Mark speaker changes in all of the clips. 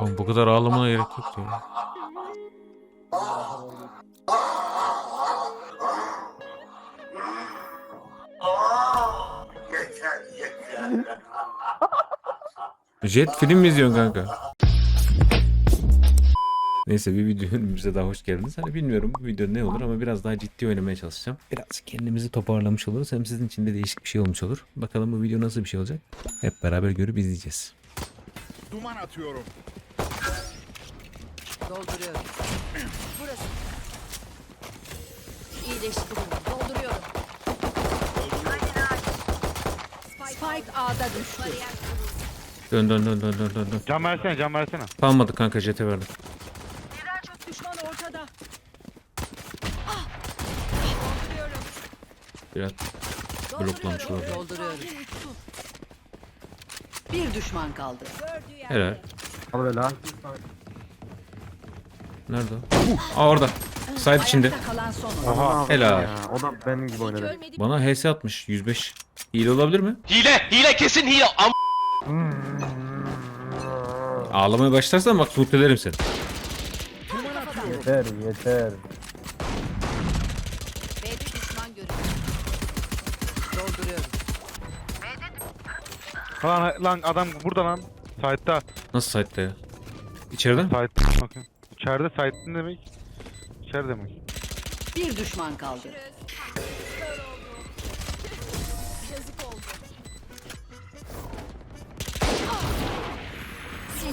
Speaker 1: Oğlum bu kadar ağlamana gerek yok ya. Jet film mi izliyorsun kanka? Neyse bir videonun bize daha hoş geldiniz. Hani bilmiyorum bu video ne olur ama biraz daha ciddi oynamaya çalışacağım. Biraz kendimizi toparlamış oluruz. Hem sizin için de değişik bir şey olmuş olur. Bakalım bu video nasıl bir şey olacak. Hep beraber görüp izleyeceğiz.
Speaker 2: Duman atıyorum.
Speaker 3: Dolduruyorum. Burası. İyileştiriyorum. Dolduruyorum. Spike A'da düştü.
Speaker 1: Dön dön dön dön dön dön. dön.
Speaker 4: Can versene can versene.
Speaker 1: Kalmadı kanka jete verdim.
Speaker 3: Düşman ortada.
Speaker 1: Biraz bloklamış olabilir.
Speaker 3: Dolduruyorum. Bir düşman kaldı.
Speaker 1: Helal.
Speaker 5: Al ha.
Speaker 1: Nerede o? Aa orada. Side içinde.
Speaker 4: Oha.
Speaker 1: Helal.
Speaker 5: Ya, o da benim gibi oynadı.
Speaker 1: Bana HS atmış 105. Hile olabilir mi?
Speaker 6: Hile, hile kesin hile. Am
Speaker 1: Ağlamaya başlarsan bak tut ederim seni.
Speaker 5: Yeter yeter.
Speaker 4: Lan, lan adam burada lan. Side'da.
Speaker 1: Nasıl side'da ya? İçeride mi?
Speaker 4: Side'da bakın. İçeride side'da ne demek? İçeride demek.
Speaker 3: Bir düşman kaldı.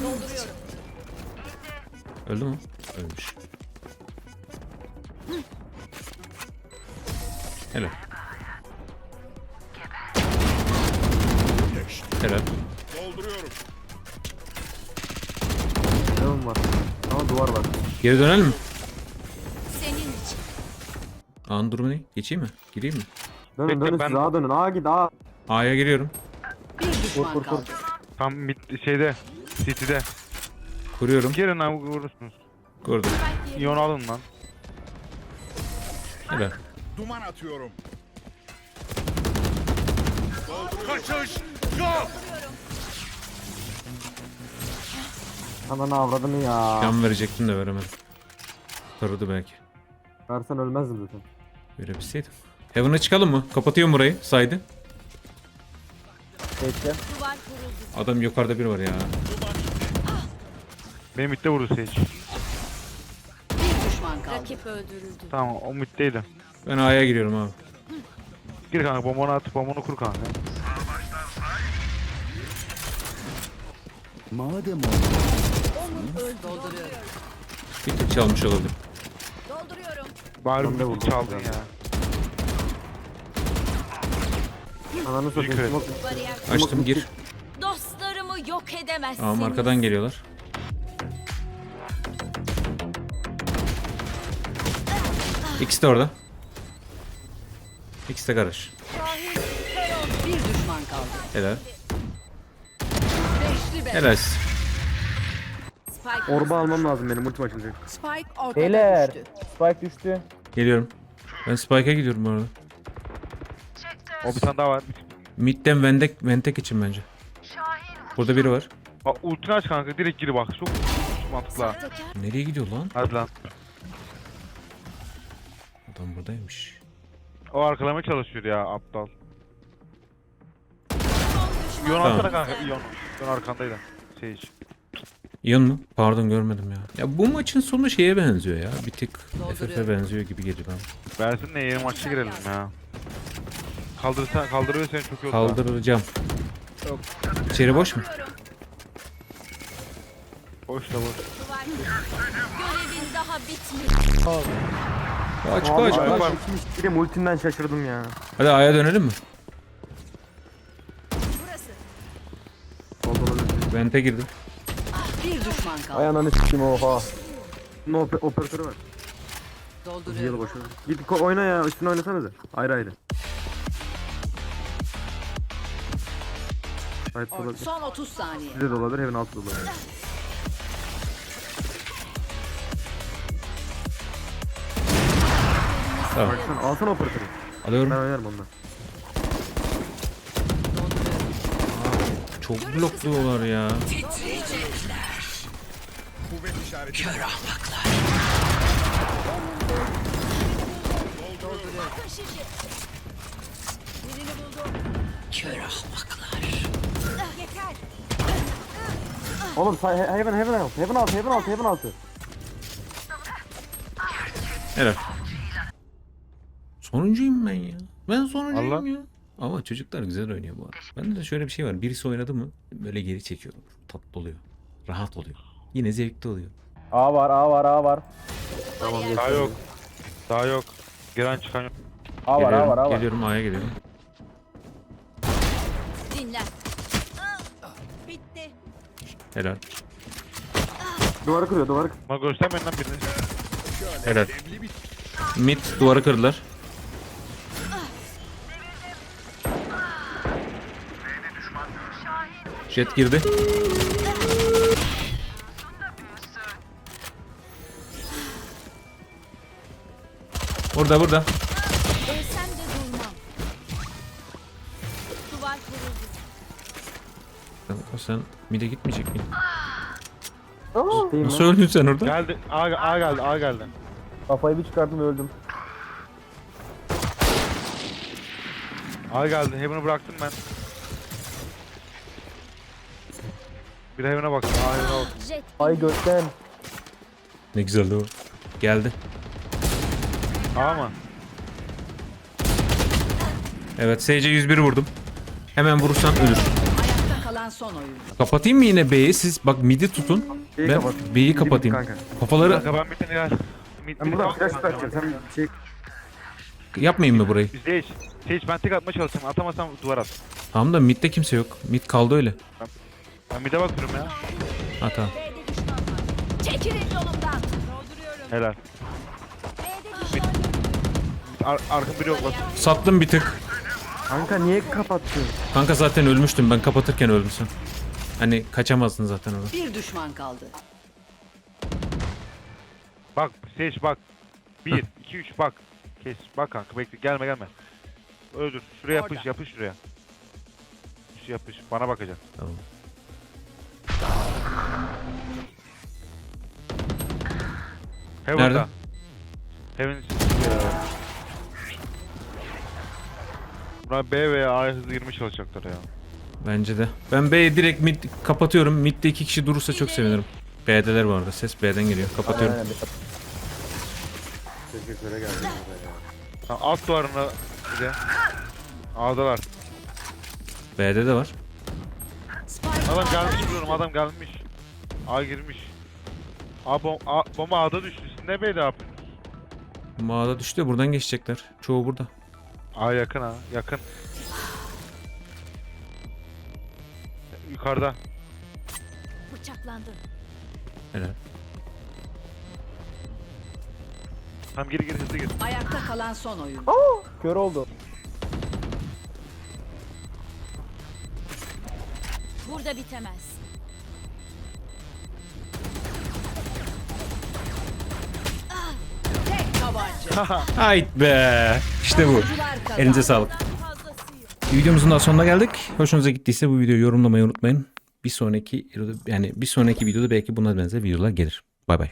Speaker 3: Dolduruyorum.
Speaker 1: Öldü mü? Ölmüş. Helal. Helal.
Speaker 2: Dolduruyorum.
Speaker 5: Canım var. Duvar var.
Speaker 1: Geri dönelim mi?
Speaker 3: Senin için.
Speaker 1: Ağın durumu ne? Geçeyim mi? Gireyim mi?
Speaker 5: Dönün
Speaker 4: Bekle,
Speaker 5: dönün
Speaker 4: ben-
Speaker 5: siz ağa dönün. Ağa git ağa.
Speaker 1: A'ya giriyorum.
Speaker 3: Bir düşman
Speaker 5: kur, kur.
Speaker 3: kaldı.
Speaker 4: Tam mid şeyde. City'de.
Speaker 1: Kuruyorum.
Speaker 4: Girin abi vurursunuz.
Speaker 1: Kurdum.
Speaker 4: İyon alın lan.
Speaker 1: Helal.
Speaker 2: Duman atıyorum. Kaçış yok.
Speaker 5: Ananı avradını ya.
Speaker 1: Can verecektim de veremedim. Korudu belki.
Speaker 5: Versen ölmezdim zaten.
Speaker 1: Verebilseydim. Heaven'a çıkalım mı? Kapatıyorum burayı. Saydı.
Speaker 5: Bekle.
Speaker 1: Adam yukarıda biri var ya.
Speaker 4: Benim midde vurdu Sage.
Speaker 3: Bir düşman kaldı.
Speaker 7: Rakip öldürüldü.
Speaker 4: Tamam o middeydi.
Speaker 1: Ben A'ya giriyorum abi.
Speaker 4: Gir kanka bombonu at bombonu kur kanka.
Speaker 3: Dolduruyorum.
Speaker 1: Bir tık çalmış olabilir.
Speaker 3: Dolduruyorum.
Speaker 4: Bari bir
Speaker 5: vurdum
Speaker 4: çaldın
Speaker 5: zaten.
Speaker 4: ya.
Speaker 5: Ananı satayım.
Speaker 1: Açtım gir.
Speaker 7: Dostlarımı yok edemezsiniz.
Speaker 1: Tamam arkadan geliyorlar. İkisi de orada. İkisi de garaj.
Speaker 3: Bir düşman kaldı.
Speaker 1: Helal. Helal.
Speaker 5: Orba almam lazım benim ultim açılacak.
Speaker 3: Spike ortada
Speaker 8: Beyler.
Speaker 3: düştü.
Speaker 8: Spike düştü.
Speaker 1: Geliyorum. Ben Spike'a gidiyorum bu arada.
Speaker 4: O bir tane daha var.
Speaker 1: Mid'den Ventek, Ventek için bence. Burada biri var.
Speaker 4: Bak ultini aç kanka direkt gir bak. Çok mantıklı. ha.
Speaker 1: Nereye gidiyor lan?
Speaker 4: Hadi lan.
Speaker 1: Adam buradaymış.
Speaker 4: O arkalamaya çalışıyor ya aptal. İyon
Speaker 1: Tamam.
Speaker 4: alsana kanka İyon. İyon arkandaydı. Sage.
Speaker 1: İyon mu? Pardon görmedim ya. Ya bu maçın sonu şeye benziyor ya. Bir tık FF'e benziyor gibi geliyor bana.
Speaker 4: Versin de yeni maçta girelim ya. Kaldırırsan kaldırıyor seni çok iyi.
Speaker 1: Kaldıracağım. İçeri boş mu?
Speaker 4: Boş da boş.
Speaker 7: görevin daha bitmedi.
Speaker 1: Kaç
Speaker 5: Vallahi
Speaker 1: kaç kaç.
Speaker 4: var.
Speaker 5: Bir de ultimden şaşırdım ya.
Speaker 1: Hadi A'ya dönelim mi?
Speaker 5: Oldu.
Speaker 1: Vente girdim.
Speaker 3: Bir düşman kaldı.
Speaker 5: Ay ananı s**tim oha. Bunun ope- operatörü var. Yılı
Speaker 3: Dolduruyorum.
Speaker 5: boşuna. Git ko- oyna ya üstüne oynasanıza. Ayrı ayrı. Olabilir.
Speaker 3: Son 30 saniye.
Speaker 5: Size de olabilir, evin altı da olabilir.
Speaker 1: Tamam.
Speaker 5: Baksana, alsana operatörü. Ben
Speaker 1: Alıyorum.
Speaker 5: oynarım onunla.
Speaker 1: Çok blokluyorlar ya.
Speaker 2: Kuvvet işareti.
Speaker 7: Taşıcı. Yeter.
Speaker 5: Oğlum say he- heaven heaven altı. Heaven altı heaven altı heaven altı.
Speaker 1: Helal. Sonuncuyum ben ya. Ben sonuncuyum
Speaker 4: Allah.
Speaker 1: ya. Ama çocuklar güzel oynuyor bu arada. Bende de şöyle bir şey var. Birisi oynadı mı böyle geri çekiyor. Tatlı oluyor. Rahat oluyor. Yine zevkli oluyor.
Speaker 5: A var A var A var. Tamam
Speaker 7: Bariyer.
Speaker 4: Daha yok. Daha yok. Giren çıkan yok.
Speaker 5: A var A var A var.
Speaker 1: geliyorum A'ya geliyorum.
Speaker 7: Dinlen. Bitti.
Speaker 1: Helal.
Speaker 5: Duvarı kırıyor duvarı kırıyor.
Speaker 4: Bana göstermeyin lan birini.
Speaker 1: Helal. Mid duvarı kırdılar. Jet girdi. Burada burada.
Speaker 7: Ölsem de durmam. Duvar kuruldu.
Speaker 1: O sen mid'e gitmeyecek miydin?
Speaker 5: Değil
Speaker 1: Nasıl öldün sen orada?
Speaker 4: Geldi. A, A geldi. A geldi.
Speaker 5: Kafayı bir çıkardım öldüm.
Speaker 4: A geldi. Heaven'ı bıraktım ben. Bir de Heaven'a baktım. A Heaven'a baktım.
Speaker 7: Jet.
Speaker 5: Ay gökten.
Speaker 1: Ne güzeldi o. Geldi.
Speaker 4: A mı?
Speaker 1: Evet SC 101 vurdum. Hemen vurursan ölür.
Speaker 3: Ayakta kalan son oyuncu.
Speaker 1: Kapatayım mı yine B'yi? Siz bak mid'i tutun.
Speaker 5: Şeyi
Speaker 1: Ben
Speaker 5: kapat.
Speaker 1: B'yi kapatayım.
Speaker 5: kanka.
Speaker 1: Kafaları
Speaker 4: Kanka ben bir tane. Mid,
Speaker 5: Ben buradan flash atacağım. Sen şey
Speaker 1: yapmayayım mı burayı?
Speaker 4: Bizde hiç. Hiç ben tek atmaya çalıştım. Atamazsam duvar at.
Speaker 1: Tamam da mid'de kimse yok. Mid kaldı öyle.
Speaker 4: Ben mid'e bakıyorum ya.
Speaker 1: Ha tamam.
Speaker 7: Çekilin yolumdan.
Speaker 4: Helal. Ar arkın biri yok bak.
Speaker 1: Sattım bir tık.
Speaker 5: Kanka niye kapattın?
Speaker 1: Kanka zaten ölmüştüm. Ben kapatırken öldüm sen. Hani kaçamazdın zaten orada.
Speaker 3: Bir düşman kaldı.
Speaker 4: Bak seç bak. 1, 2, 3 bak. Kes. Bak kanka bekle. Gelme gelme. Öldür. Şuraya yapış
Speaker 3: Orada.
Speaker 4: yapış şuraya. Yapış yapış. Bana bakacak.
Speaker 1: Tamam.
Speaker 4: Heaven'da.
Speaker 1: Nerede?
Speaker 4: Heaven Bunlar B veya A'ya hızlı girmeye çalışacaklar ya.
Speaker 1: Bence de. Ben B'ye direkt mid kapatıyorum. Mid'de iki kişi durursa çok sevinirim. B'deler var orada. Ses B'den geliyor. Kapatıyorum.
Speaker 5: Aynen, şöyle geldi.
Speaker 4: Tamam, alt duvarına bir de. A'dalar.
Speaker 1: B'de de var.
Speaker 4: Adam
Speaker 7: A'da
Speaker 4: gelmiş
Speaker 7: düştü.
Speaker 4: diyorum adam gelmiş. A girmiş. A, bom A bomba A'da düştü. Siz ne B'de yapıyorsunuz?
Speaker 1: Mağda düştü ya, buradan geçecekler. Çoğu burada.
Speaker 4: A yakın ha yakın. Yukarıda.
Speaker 7: Bıçaklandı.
Speaker 1: Helal.
Speaker 4: Tam geri geri hızlı gir.
Speaker 3: Ayakta kalan son oyuncu.
Speaker 5: Kör oldu.
Speaker 7: Burada bitemez.
Speaker 1: Hayt be. İşte bu. Elinize sağlık. Videomuzun da sonuna geldik. Hoşunuza gittiyse bu videoyu yorumlamayı unutmayın. Bir sonraki yani bir sonraki videoda belki buna benzer videolar gelir. Bay bay.